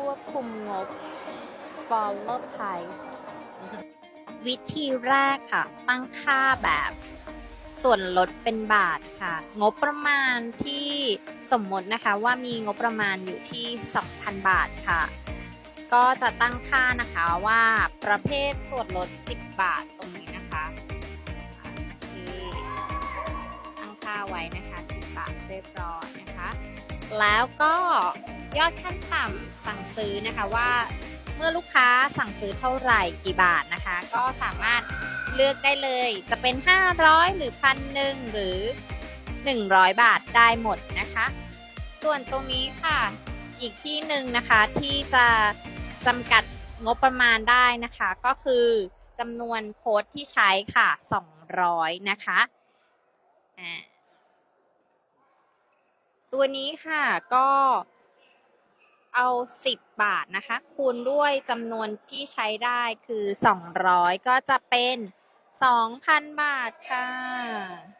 ควบคุมงบ follow price วิธีแรกค่ะ ตั้งค่าแบบส่วนลดเป็นบาทค่ะ งบประมาณที่สมมตินะคะว่ามีงบประมาณอยู่ที่ 2,000 บาทค่ะ ก็จะตั้งค่านะคะว่าประเภทส่วนลด 10 บาทตรงนี้นะคะโอเคตั้งค่าไว้นะคะ 10 บาทเรียบร้อยนะคะ แล้วก็ ยอดขั้นต่ำสั่งซื้อนะคะว่าเมื่อลูกค้าสั่งซื้อเท่าไหร่กี่บาทนะคะ ก็สามารถเลือกได้เลย จะเป็น 500 หรือพันหนึ่งหรือ 100 บาทได้หมดนะคะ ส่วนตรงนี้ค่ะอีกที่หนึ่งนะคะที่จะจำกัดงบประมาณได้นะคะ ก็คือจำนวนโค้ดที่ใช้ค่ะ 200 นะคะอ่าตัวนี้ค่ะก็ เอา 10 บาทนะคะ คูณด้วยจำนวนที่ใช้ได้คือ 200 ก็จะเป็น 2,000 บาทค่ะ